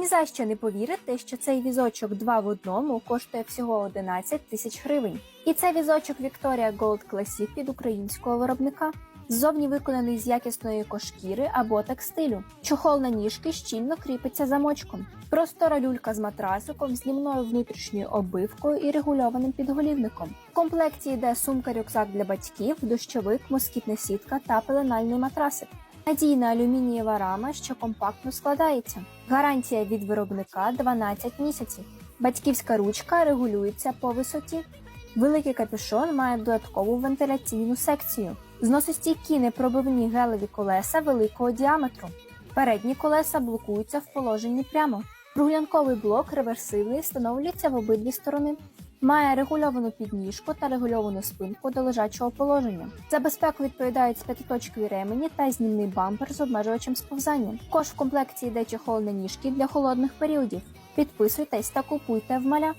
Ні за що не повірите, що цей візочок 2 в одному коштує всього 11 тисяч гривень. І це візочок Victoria Gold Classic від українського виробника. Ззовні виконаний з якісної кошкіри або текстилю. Чохол на ніжки щільно кріпиться замочком. Простора люлька з матрасиком, знімною внутрішньою оббивкою і регульованим підголівником. В комплекті йде сумка-рюкзак для батьків, дощовик, москітна сітка та пеленальний матрасик. Надійна алюмінієва рама, що компактно складається. Гарантія від виробника 12 місяців. Батьківська ручка регулюється по висоті. Великий капюшон має додаткову вентиляційну секцію. Зносостійкі непробивні гелеві колеса великого діаметру. Передні колеса блокуються в положенні прямо. Прогулянковий блок реверсивний встановлюється в обидві сторони. Має регульовану підніжку та регульовану спинку до лежачого положення. За безпеку відповідають п'ятиточкові ремені та знімний бампер з обмежувачем сповзання. Також в комплекті йде чехол на ніжки для холодних періодів. Підписуйтесь та купуйте в маля.